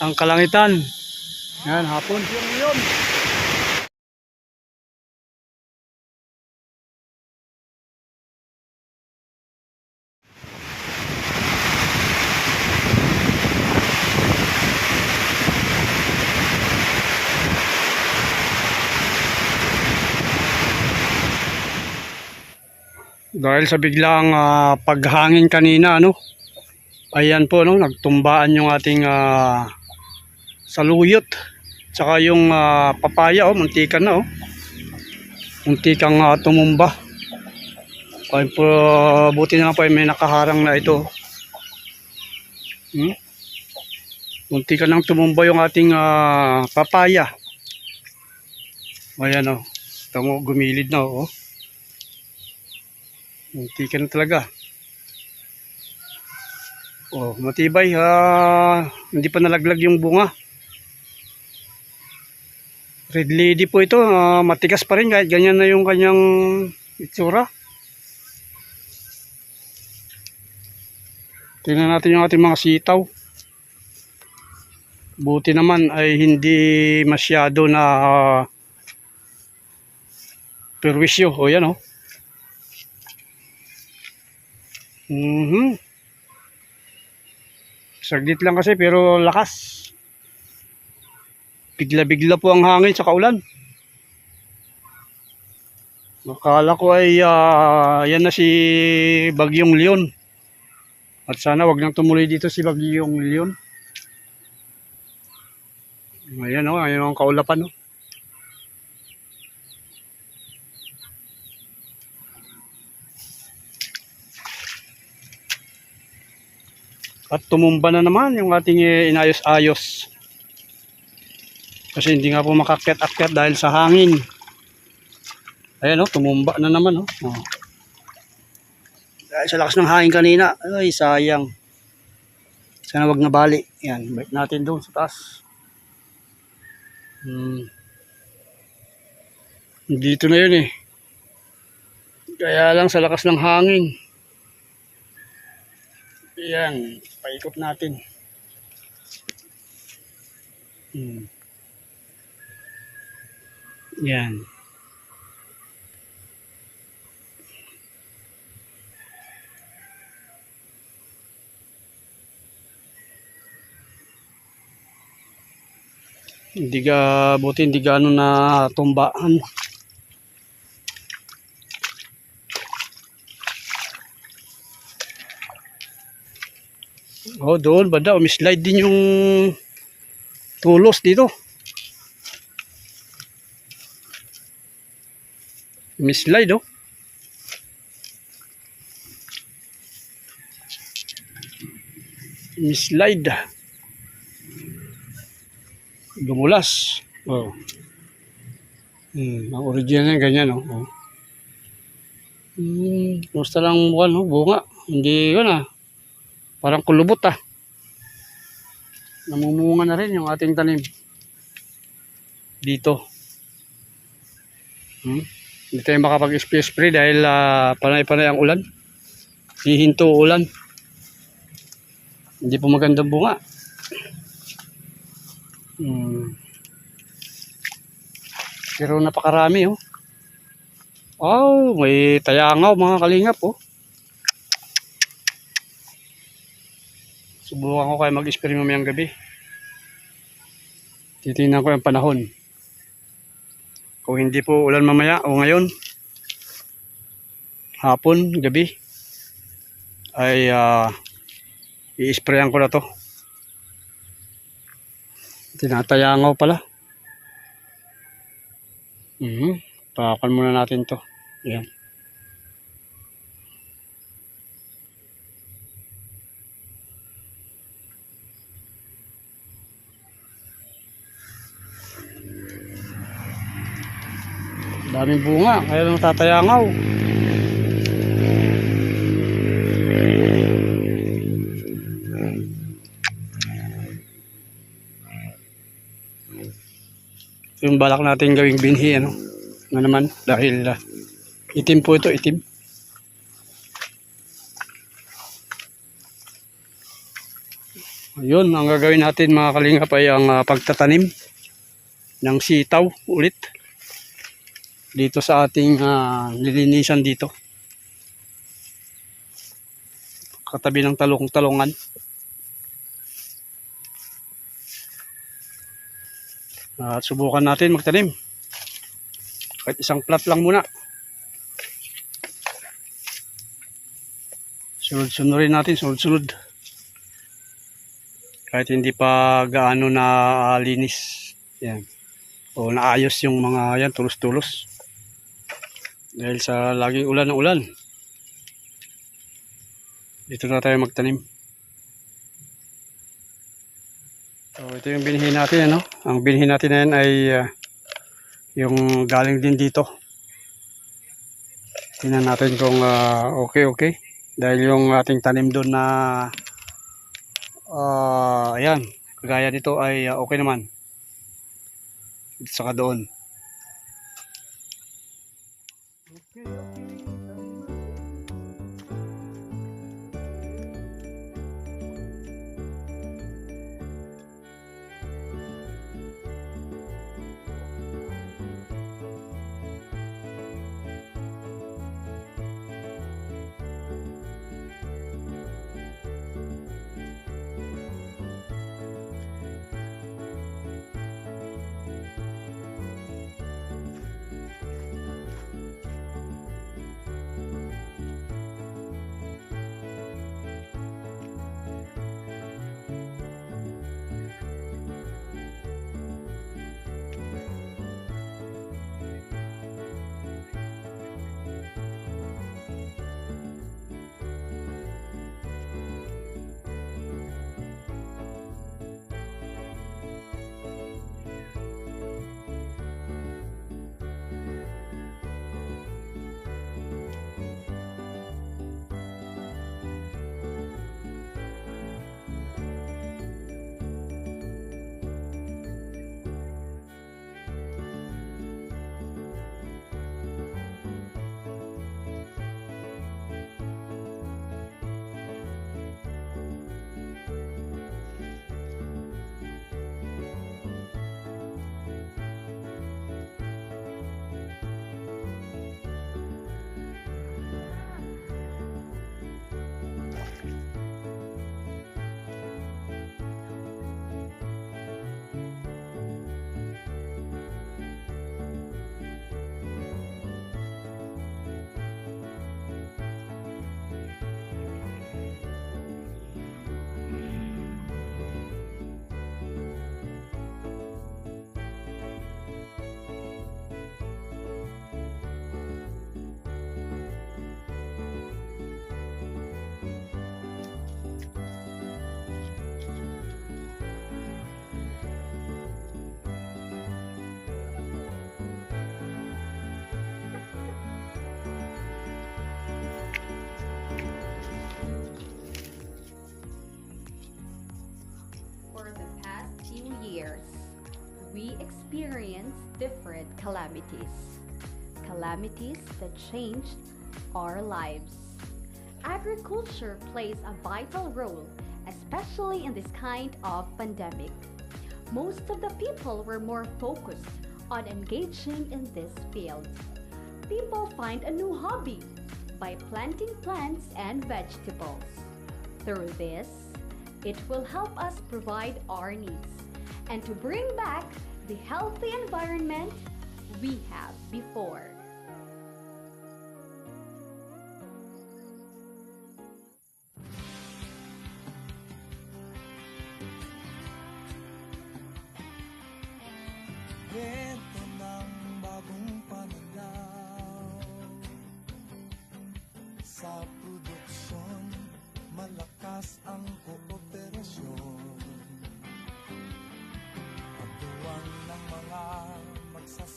ang kalangitan. Yan, hapon. Yung yun. Dahil sa biglang ah, paghangin kanina, ano, ayan po, no, nagtumbaan yung ating ah, saluyot. Tsaka yung ah, papaya, oh, muntikan na, oh. Muntikang ah, tumumba. Ay po, buti na lang po ay may nakaharang na ito. Hmm? Muntikan nang tumumba yung ating ah, papaya. Ayan, oh. Tamo, gumilid na, oh. Munti ka na talaga. Oh, matibay ha. Hindi pa nalaglag yung bunga. Red lady po ito. ah, matigas pa rin kahit ganyan na yung kanyang itsura. Tingnan natin yung ating mga sitaw. Buti naman ay hindi masyado na uh, perwisyo. O yan oh. Mhm. Saglit lang kasi pero lakas. Bigla-bigla po ang hangin sa kaulan. Akala ko ay ah, yan na si Bagyong Leon. At sana wag nang tumuloy dito si Bagyong Leon. Ayan o, oh, ayan ang kaulapan o. Oh. At tumumba na naman yung ating eh, inayos-ayos. Kasi hindi nga po makakyat-akyat dahil sa hangin. Ayan o, tumumba na naman o. Oh. Dahil sa lakas ng hangin kanina, ay sayang. Sana wag na bali. Yan, balik natin doon sa taas. Hmm. Dito na yun eh. Kaya lang sa lakas ng hangin. Yan, paikot natin. Hmm. Yan. Hindi ga, buti hindi gaano na tumbaan. Oh, doon banda, umislide din yung tulos dito. Umislide oh. Umislide. Dumulas. Oh. Hmm, ang original yan, ganyan oh. oh. Hmm, gusto lang buwan, oh, bunga. Hindi yun ah. Parang kulubot ah. Namumunga na rin yung ating tanim. Dito. Hmm? Hindi tayo makapag-spray dahil ah, panay-panay ang ulan. Hihinto ulan. Hindi po magandang bunga. Hmm. Pero napakarami oh. Oh, may tayangaw mga kalingap oh. Subukan ko kayo mag-spray mamayang gabi. Titingnan ko yung panahon. Kung hindi po ulan mamaya o ngayon, hapon, gabi, ay uh, i-sprayan ko na to. Tinatayangaw pala. Mhm. Pakan muna natin to. Yan. Daming bunga, kaya lang tatayangaw. Yung balak natin gawing binhi, ano? Na naman, dahil ah, itim po ito, itim. Yun, ang gagawin natin mga kalingap ay ang ah, pagtatanim ng sitaw ulit dito sa ating ah, nilinisan dito. Katabi ng talong-talongan. At subukan natin magtanim. Kahit isang plat lang muna. Sunod-sunod natin, sunod-sunod. Kahit hindi pa gaano na ah, linis. Yan. O naayos yung mga yan, tulos-tulos. Dahil sa laging ulan ng ulan. Dito na tayo magtanim. So ito yung binhi natin, ano? Ang binhi natin na ay ah, yung galing din dito. Tingnan natin kung ah, okay okay. Dahil yung ating tanim doon na ah ayan, kagaya nito ay ah, okay naman. Dito saka doon. We experience different calamities. Calamities that changed our lives. Agriculture plays a vital role, especially in this kind of pandemic. Most of the people were more focused on engaging in this field. People find a new hobby by planting plants and vegetables. Through this, it will help us provide our needs and to bring back the healthy environment we have before.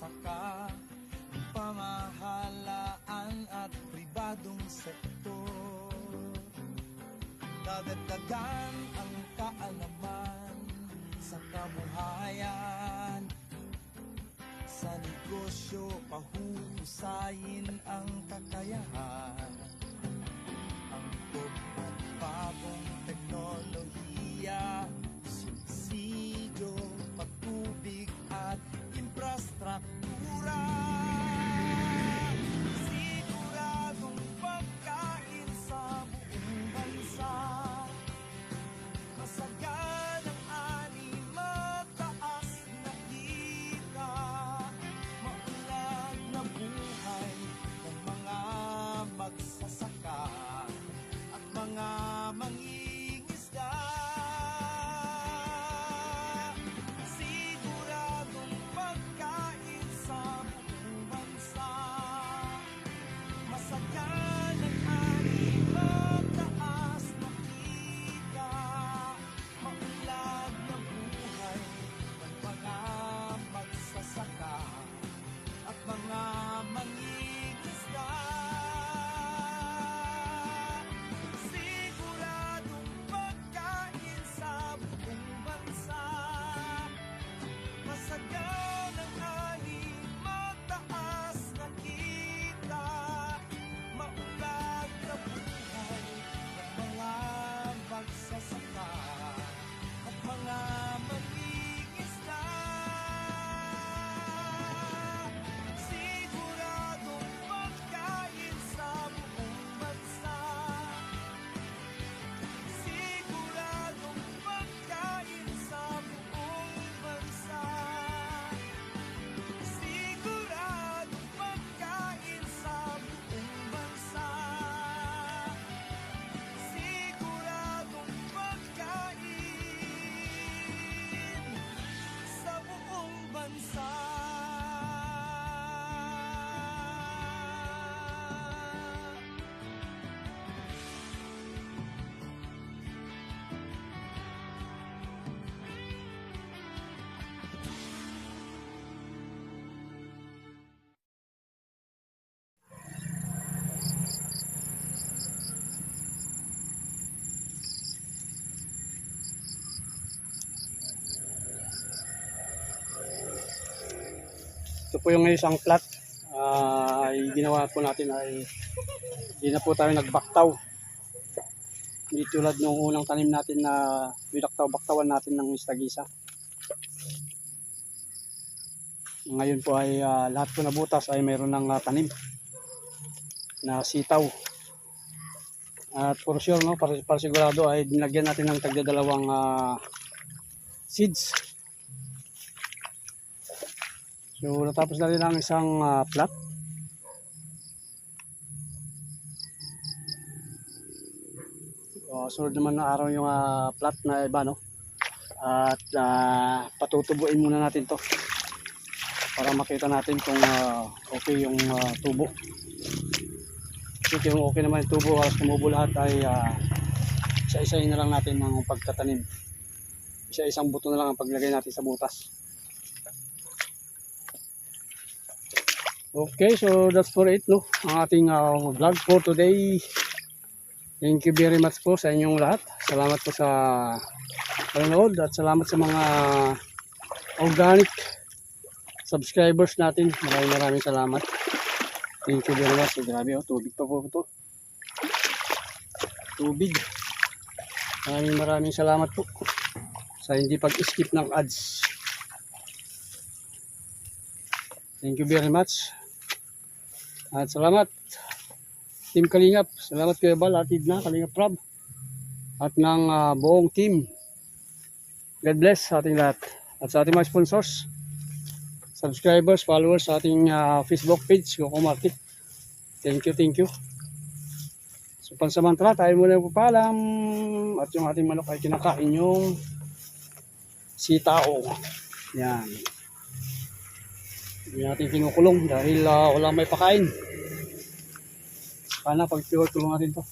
Magsasaka Pamahalaan at pribadong sektor. Dadagdagan ang kaalaman sa kabuhayan sa negosyo, pahusayin ang kakayahan. Ang at bagong teknolohiya po yung isang plot. Ah, ay ginawa po natin ay hindi na po tayo nagbaktaw. Hindi tulad nung unang tanim natin na binaktaw-baktawan natin ng istagisa. Ngayon po ay ah, lahat po na butas ay mayroon ng ah, tanim na sitaw. At for sure, no, para, para sigurado ay dinagyan natin ng tagdadalawang ah, seeds. So natapos na rin ang isang ah, plot. Uh, sunod naman na araw yung ah, plot na iba, no? At ah, patutubuin muna natin to para makita natin kung ah, okay yung ah, tubo. Kasi kung okay naman yung tubo, halos tumubo lahat ay ah, isa-isahin na lang natin ng pagtatanim. Isa-isang buto na lang ang paglagay natin sa butas. Okay, so that's for it, no? Ang ating ah, vlog for today. Thank you very much po sa inyong lahat. Salamat po sa panonood at salamat sa mga organic subscribers natin. Maraming maraming salamat. Thank you very much. Grabe, oh, tubig pa po ito. Tubig. Maraming maraming salamat po sa hindi pag-skip ng ads. Thank you very much. At salamat. Team Kalingap. Salamat kayo Bal. Atid na Kalingap Prab. At ng ah, buong team. God bless sa ating lahat. At sa ating mga sponsors. Subscribers, followers sa ating ah, Facebook page. Coco Marti. Thank you, thank you. So pansamantala tayo muna pupaalam. At yung ating manok ay kinakain yung sitao. Yan. Hindi natin kinukulong dahil ah, wala may pakain. Sana pag tulong natin to.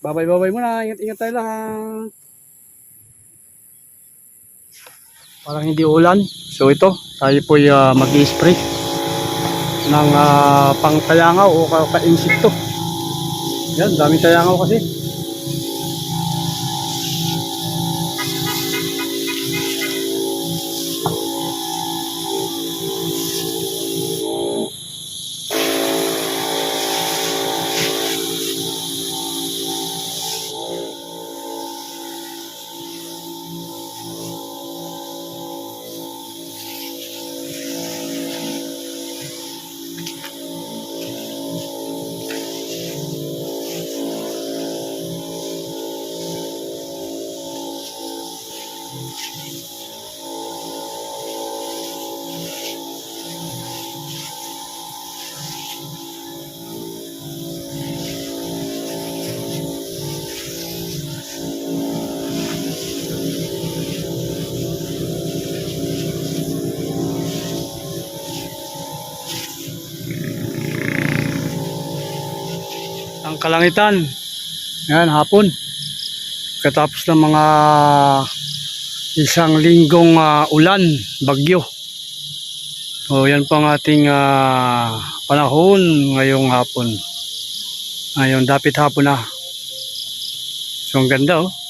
Babay babay muna. Ingat ingat tayo lahat. Parang hindi ulan. So ito, tayo po uh, mag-spray ng uh, pangtayangaw o ka- ka-insekto. Yan, daming tayangaw kasi. Kalangitan. Yan, hapon. Katapos ng mga isang linggong ah, ulan, bagyo. So, yan po ang ating ah, panahon ngayong hapon. Ngayon, dapit hapon na. So, ang ganda oh.